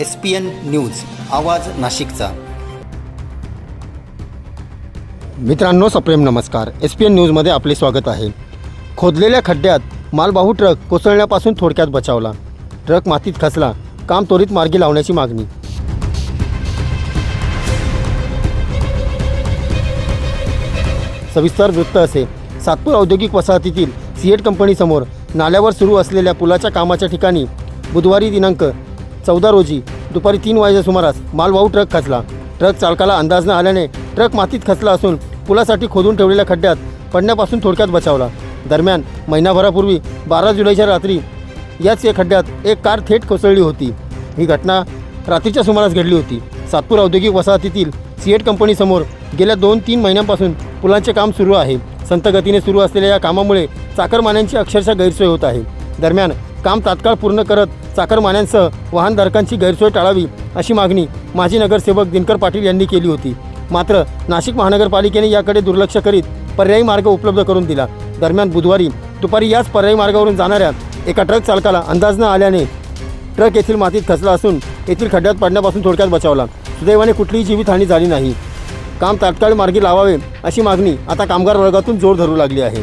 S P N news आवाज नाशिकचा. मित्रांनो सप्रेम नमस्कार. एस पी एन न्यूजमध्ये आपले स्वागत आहे. खोदलेल्या खड्ड्यात मालवाहू ट्रक कोसळण्यापासून थोडक्यात बचावला. ट्रक मातीत खचला. काम त्वरित मार्गी लावण्याची मागणी. सविस्तर वृत्त असे. सातपूर औद्योगिक वसाहतीतील सीएट कंपनीसमोर नाल्यावर सुरू असलेल्या पुलाच्या कामाच्या ठिकाणी बुधवारी दिनांक चौदा रोजी दुपारी तीन वाजेच्या सुमारास मालवाहू ट्रक खचला. ट्रक चालकाला अंदाज न आल्याने ट्रक मातीत खचला असून पुलासाठी खोदून ठेवलेल्या खड्ड्यात पडण्यापासून थोडक्यात बचावला. दरम्यान महिनाभरापूर्वी बारा जुलैच्या रात्री याच या खड्ड्यात एक कार थेट कोसळली होती. ही घटना रात्रीच्या सुमारास घडली होती. सातपूर औद्योगिक वसाहतीतील सीएट कंपनीसमोर गेल्या दोन तीन महिन्यांपासून पुलांचे काम सुरू आहे. संत गतीने सुरू असलेल्या या कामामुळे चाकरमान्यांची अक्षरशः गैरसोय होत आहे. दरम्यान काम तात्काळ पूर्ण करत चाकरमान्यांसह वाहनधारकांची गैरसोय टाळावी अशी मागणी माजी नगरसेवक दिनकर पाटील यांनी केली होती. मात्र नाशिक महानगरपालिकेने याकडे दुर्लक्ष करीत पर्यायी मार्ग उपलब्ध करून दिला. दरम्यान बुधवारी दुपारी याच पर्यायी मार्गावरून जाणाऱ्या एका ट्रक चालकाला अंदाज न आल्याने ट्रक येथील मातीत खचला असून येथील खड्ड्यात पडण्यापासून थोडक्यात बचावला. सुदैवाने कुठलीही जीवितहानी झाली नाही. काम तात्काळ मार्गी लावावे अशी मागणी आता कामगार वर्गातून जोर धरू लागली आहे.